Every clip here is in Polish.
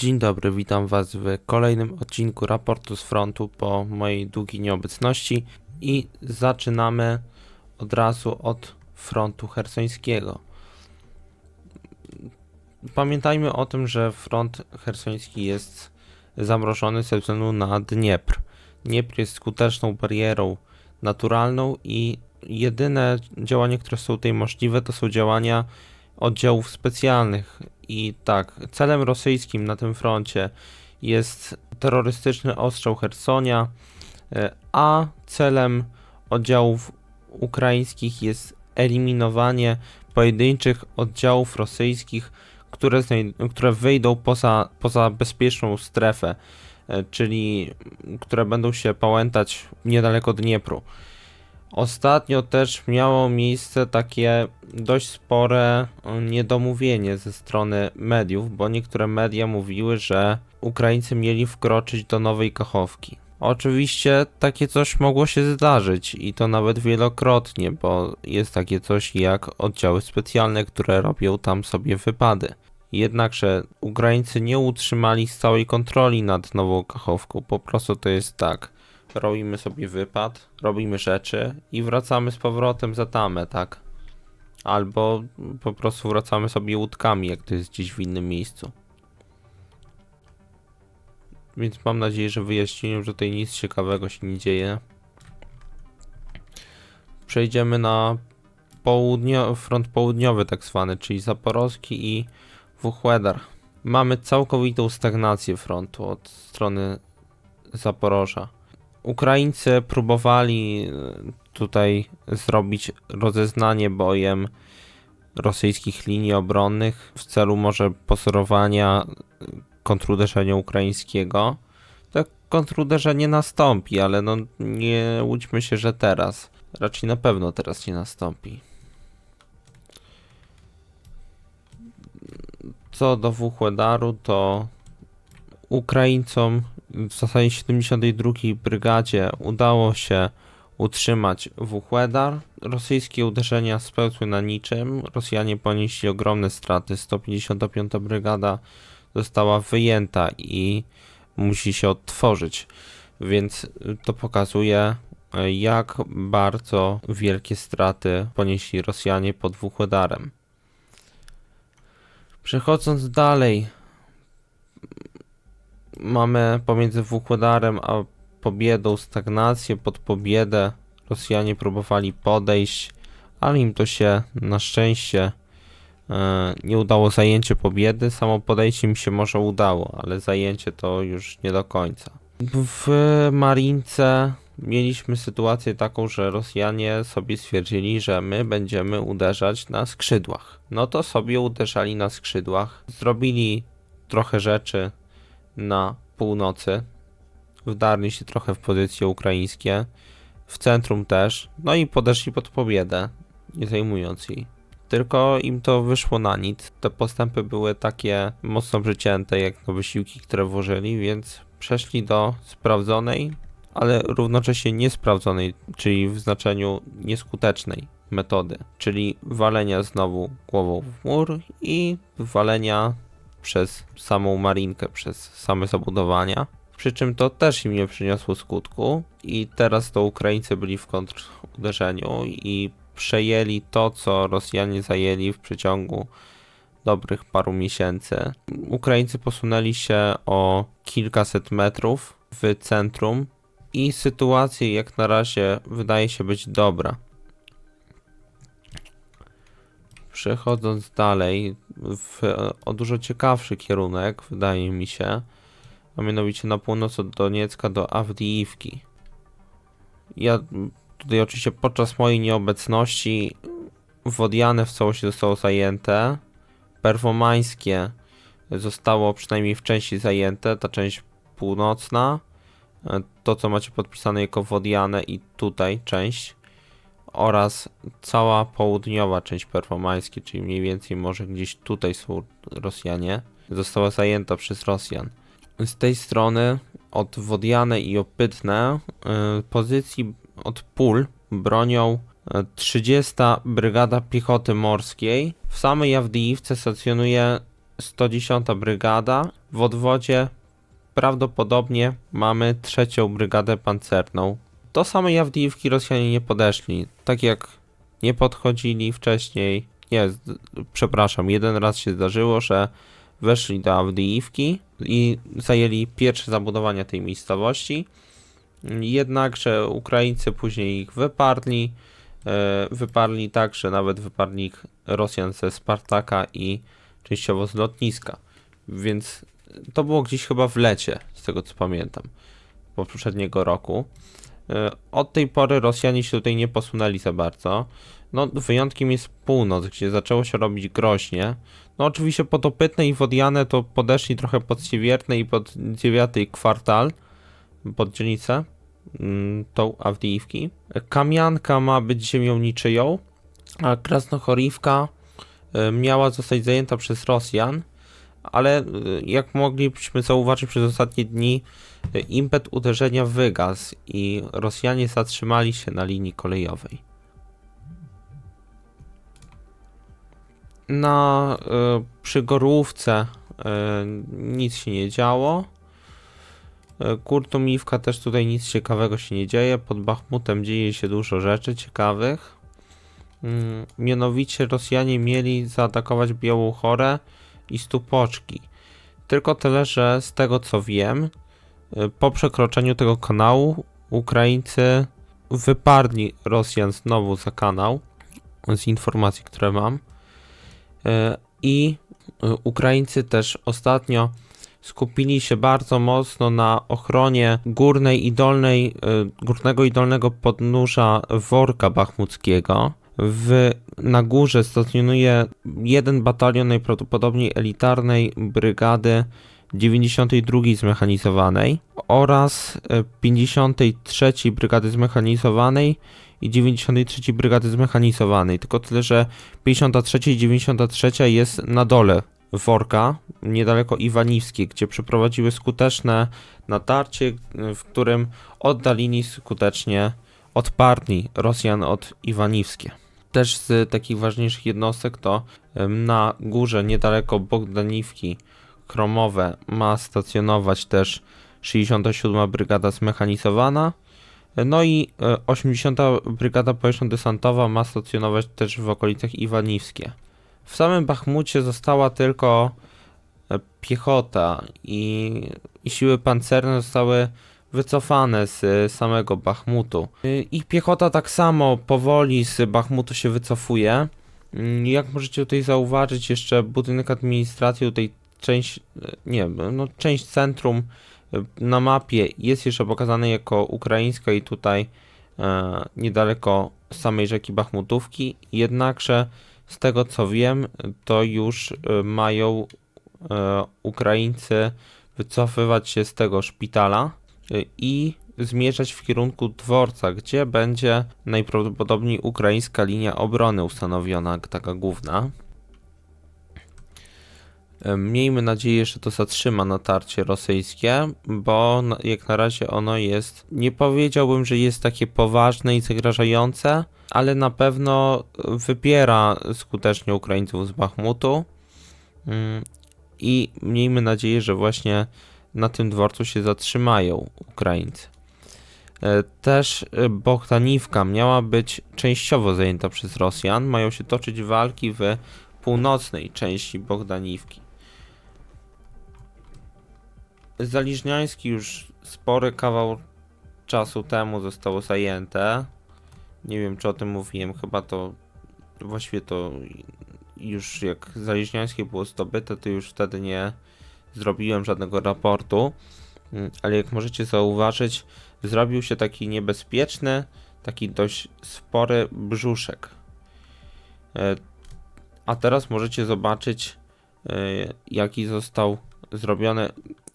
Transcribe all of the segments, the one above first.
Dzień dobry, witam Was w kolejnym odcinku raportu z frontu po mojej długiej nieobecności i zaczynamy od razu od frontu hersońskiego. Pamiętajmy o tym, że front hersoński jest zamrożony ze względu na Dniepr. Dniepr jest skuteczną barierą naturalną i jedyne działania, które są tutaj możliwe, to są działania oddziałów specjalnych. I tak, celem rosyjskim na tym froncie jest terrorystyczny ostrzał Hersonia, e, a celem oddziałów ukraińskich jest eliminowanie pojedynczych oddziałów rosyjskich, które, które wyjdą poza, poza bezpieczną strefę, e, czyli które będą się pałętać niedaleko Dniepru. Ostatnio też miało miejsce takie dość spore e, niedomówienie ze strony mediów, bo niektóre media mówiły, że Ukraińcy mieli wkroczyć do Nowej Kachowki. Oczywiście takie coś mogło się zdarzyć i to nawet wielokrotnie, bo jest takie coś jak oddziały specjalne, które robią tam sobie wypady. Jednakże Ukraińcy nie utrzymali stałej kontroli nad Nową Kachowką, po prostu to jest tak robimy sobie wypad, robimy rzeczy i wracamy z powrotem za tamę, tak? Albo po prostu wracamy sobie łódkami, jak to jest gdzieś w innym miejscu. Więc mam nadzieję, że wyjaśniłem, że tutaj nic ciekawego się nie dzieje. Przejdziemy na południo front południowy tak zwany, czyli Zaporowski i Wuchłedar. Mamy całkowitą stagnację frontu od strony Zaporoża. Ukraińcy próbowali e, tutaj zrobić rozeznanie bojem rosyjskich linii obronnych w celu może posorowania e, kontruderzenia ukraińskiego. To kontruderzenie nastąpi, ale no nie łudźmy się, że teraz. Raczej na pewno teraz nie nastąpi. Co do Wuchłedaru, to Ukraińcom w zasadzie 72 Brygadzie udało się utrzymać Wuchłedar. Rosyjskie uderzenia spełzły na niczym. Rosjanie ponieśli ogromne straty. 155 Brygada została wyjęta i musi się odtworzyć. Więc to pokazuje, jak bardzo wielkie straty ponieśli Rosjanie pod Wuchłedarem. Przechodząc dalej, mamy pomiędzy Wuchłedarem a Pobiedą stagnację. Pod Pobiedę Rosjanie próbowali podejść, ale im to się na szczęście e, nie udało zajęcie Pobiedy. Samo podejście im się może udało, ale zajęcie to już nie do końca. W Marince mieliśmy sytuację taką, że Rosjanie sobie stwierdzili, że my będziemy uderzać na skrzydłach. No to sobie uderzali na skrzydłach, zrobili trochę rzeczy na północy. Wdarli się trochę w pozycje ukraińskie. W centrum też. No i podeszli pod pobiedę, nie zajmując jej. Tylko im to wyszło na nic. Te postępy były takie mocno przycięte, jak na wysiłki, które włożyli, więc przeszli do sprawdzonej, ale równocześnie niesprawdzonej, czyli w znaczeniu nieskutecznej metody, czyli walenia znowu głową w mur i walenia przez samą marinkę, przez same zabudowania. Przy czym to też im nie przyniosło skutku i teraz to Ukraińcy byli w kontruderzeniu i przejęli to, co Rosjanie zajęli w przeciągu dobrych paru miesięcy. Ukraińcy posunęli się o kilkaset metrów w centrum i sytuacja jak na razie wydaje się być dobra. Przechodząc dalej, w o dużo ciekawszy kierunek, wydaje mi się, a mianowicie na północ od Doniecka do Awdijiwki. Ja tutaj oczywiście podczas mojej nieobecności Wodiane w całości zostało zajęte, Perwomańskie zostało przynajmniej w części zajęte, ta część północna, to co macie podpisane jako Wodiane i tutaj część oraz cała południowa część performańskiej, czyli mniej więcej może gdzieś tutaj są Rosjanie, została zajęta przez Rosjan. Z tej strony od Wodiane i Opytne y, pozycji od pól bronią y, 30 Brygada Piechoty Morskiej. W samej Awdijiwce stacjonuje 110 Brygada w odwodzie prawdopodobnie mamy trzecią brygadę pancerną. Do samej Awdijiwki Rosjanie nie podeszli, tak jak nie podchodzili wcześniej. Nie, przepraszam, jeden raz się zdarzyło, że weszli do Awdijiwki i zajęli pierwsze zabudowania tej miejscowości. Jednakże Ukraińcy później ich wyparli. E, wyparli tak, że nawet wyparli Rosjan ze Spartaka i częściowo z lotniska. Więc to było gdzieś chyba w lecie, z tego co pamiętam, poprzedniego roku. E, Od tej pory Rosjanie się tutaj nie posunęli za bardzo. No, wyjątkiem jest północ, gdzie zaczęło się robić groźnie. No, oczywiście podopytne i wodiane to podeszli trochę pod Siewierny i pod dziewiąty kwartal, pod dzielnicę, mm, tą Awdijiwki. Kamianka ma być ziemią niczyją, a Krasnochorivka e, miała zostać zajęta przez Rosjan, ale e, jak moglibyśmy zauważyć przez ostatnie dni, e, impet uderzenia wygasł i Rosjanie zatrzymali się na linii kolejowej. Na e, przy Gorłówce e, nic się nie działo. E, Kurtumiwka też tutaj nic ciekawego się nie dzieje. Pod Bachmutem dzieje się dużo rzeczy ciekawych. Mm, Mianowicie Rosjanie mieli zaatakować Białą Chorę i Stupoczki. Tylko tyle, że z tego co wiem, y, po przekroczeniu tego kanału Ukraińcy wyparli Rosjan znowu za kanał z informacji, które mam. Y, I y, Ukraińcy też ostatnio skupili się bardzo mocno na ochronie górnej i dolnej, górnego i dolnego podnóża worka bachmuckiego. W, na górze stacjonuje jeden batalion najprawdopodobniej elitarnej brygady 92 zmechanizowanej oraz e, 53 brygady zmechanizowanej i 93 brygady zmechanizowanej. Tylko tyle, że 53 i 93 jest na dole worka, niedaleko Iwaniwskiej, gdzie przeprowadziły skuteczne natarcie, e, w którym oddalili skutecznie odparli Rosjan od Iwaniwskie. Też z takich ważniejszych jednostek to na górze niedaleko Bogdaniwki Kromowe ma stacjonować też 67 Brygada Zmechanizowana. No i e, 80 Brygada Powietrzno-Desantowa ma stacjonować też w okolicach Iwaniwskie. W samym Bachmucie została tylko e, piechota i, i siły pancerne zostały wycofane z e, samego Bachmutu. Y, Ich piechota tak samo powoli z Bachmutu się wycofuje. Mm, Jak możecie tutaj zauważyć, jeszcze budynek administracji, tutaj część, e, nie, no część centrum na mapie jest jeszcze pokazane jako ukraińska i tutaj e, niedaleko samej rzeki Bachmutówki. Jednakże z tego co wiem, to już mają e, Ukraińcy wycofywać się z tego szpitala y, i zmierzać w kierunku dworca, gdzie będzie najprawdopodobniej ukraińska linia obrony ustanowiona, taka główna. Miejmy nadzieję, że to zatrzyma natarcie rosyjskie, bo jak na razie ono jest, nie powiedziałbym, że jest takie poważne i zagrażające, ale na pewno wypiera skutecznie Ukraińców z Bachmutu. Mm, I miejmy nadzieję, że właśnie na tym dworcu się zatrzymają Ukraińcy. E, Też e, Bohtaniwka miała być częściowo zajęta przez Rosjan. Mają się toczyć walki w północnej części Bohdaniwki. Zaliżniański już spory kawał czasu temu zostało zajęte. Nie wiem, czy o tym mówiłem, chyba to właściwie to już jak Zaliżniańskie było zdobyte, to już wtedy nie zrobiłem żadnego raportu, Mm, ale jak możecie zauważyć, zrobił się taki niebezpieczny, taki dość spory brzuszek. E, A teraz możecie zobaczyć, e, jaki został zrobiony,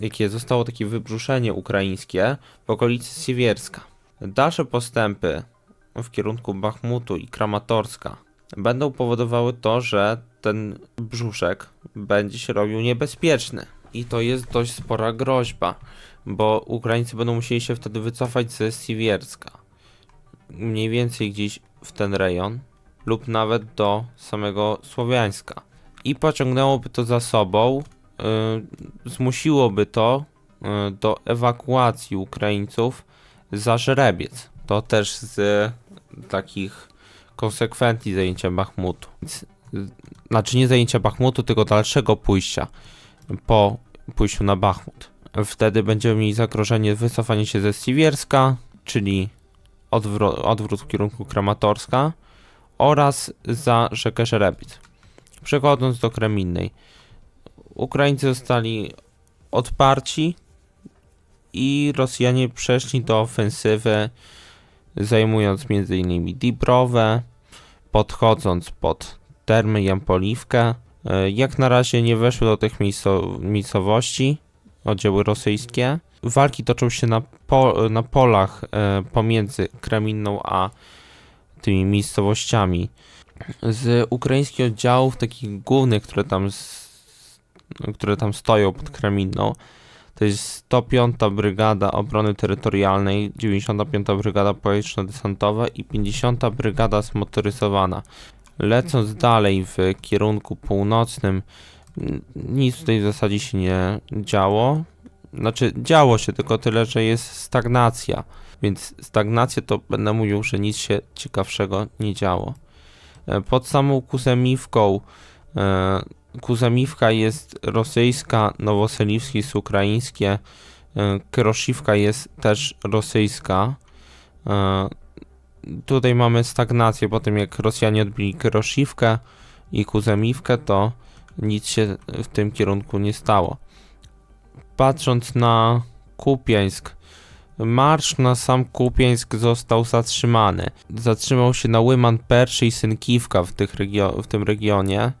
jakie zostało takie wybrzuszenie ukraińskie w okolicy Siewierska. Dalsze postępy w kierunku Bachmutu i Kramatorska będą powodowały to, że ten brzuszek będzie się robił niebezpieczny. I to jest dość spora groźba, bo Ukraińcy będą musieli się wtedy wycofać ze Siewierska. Mniej więcej gdzieś w ten rejon, lub nawet do samego Słowiańska. I pociągnęłoby to za sobą y, zmusiłoby to y, do ewakuacji Ukraińców za żerebiec. To też z takich konsekwencji zajęcia Bachmutu. Y, Znaczy nie zajęcia Bachmutu, tylko dalszego pójścia po pójściu na Bachmut. Wtedy będziemy mieli zagrożenie wycofania się ze Siwierska, czyli odwró- odwrót w kierunku Kramatorska oraz za rzekę Żerebic. Przechodząc do Kreminnej. Ukraińcy zostali odparci i Rosjanie przeszli do ofensywy, zajmując m.in. Dibrowę, podchodząc pod Termy Jampoliwkę. E, Jak na razie nie weszły do tych miejsco- miejscowości oddziały rosyjskie. Walki toczą się na, po, na polach e, pomiędzy Kreminną a tymi miejscowościami. Z ukraińskich oddziałów, takich głównych, które tam, które tam stoją pod Kreminną, to jest 105 Brygada Obrony Terytorialnej, 95 Brygada Powietrzno-Desantowa i 50 Brygada Zmotoryzowana. Lecąc dalej w kierunku północnym, nic tutaj w zasadzie się nie działo. Znaczy, działo się tylko tyle, że jest stagnacja. Więc stagnacja to będę mówił, że nic się ciekawszego nie działo. E, Pod samą Kuzemiwką, e, Kuzemiwka jest rosyjska, Nowoseliwski jest ukraińskie, e, Kryroszivka jest też rosyjska. Tutaj mamy stagnację po tym, jak Rosjanie odbili Kryroszivkę i Kuzemiwkę, to nic się w tym kierunku nie stało. Patrząc na Kupiańsk, marsz na sam Kupiańsk został zatrzymany. Zatrzymał się na Łyman Perszy i Synkiwka w, tych regio- w tym regionie.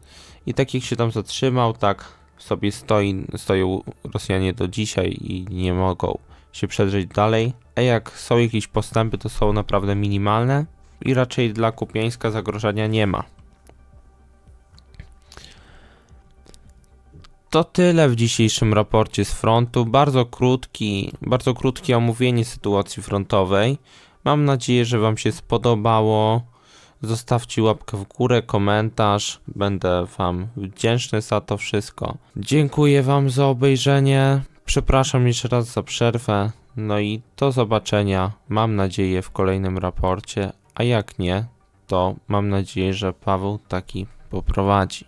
I tak jak się tam zatrzymał, tak sobie stoi, stoją Rosjanie do dzisiaj i nie mogą się przedrzeć dalej. A jak są jakieś postępy, to są naprawdę minimalne i raczej dla Kupiańska zagrożenia nie ma. To tyle w dzisiejszym raporcie z frontu. Bardzo krótki, bardzo krótkie omówienie sytuacji frontowej. Mam nadzieję, że Wam się spodobało. Zostawcie łapkę w górę, komentarz. Będę Wam wdzięczny za to wszystko. Dziękuję Wam za obejrzenie. Przepraszam jeszcze raz za przerwę. No i do zobaczenia. Mam nadzieję w kolejnym raporcie. A jak nie, to mam nadzieję, że Paweł taki poprowadzi.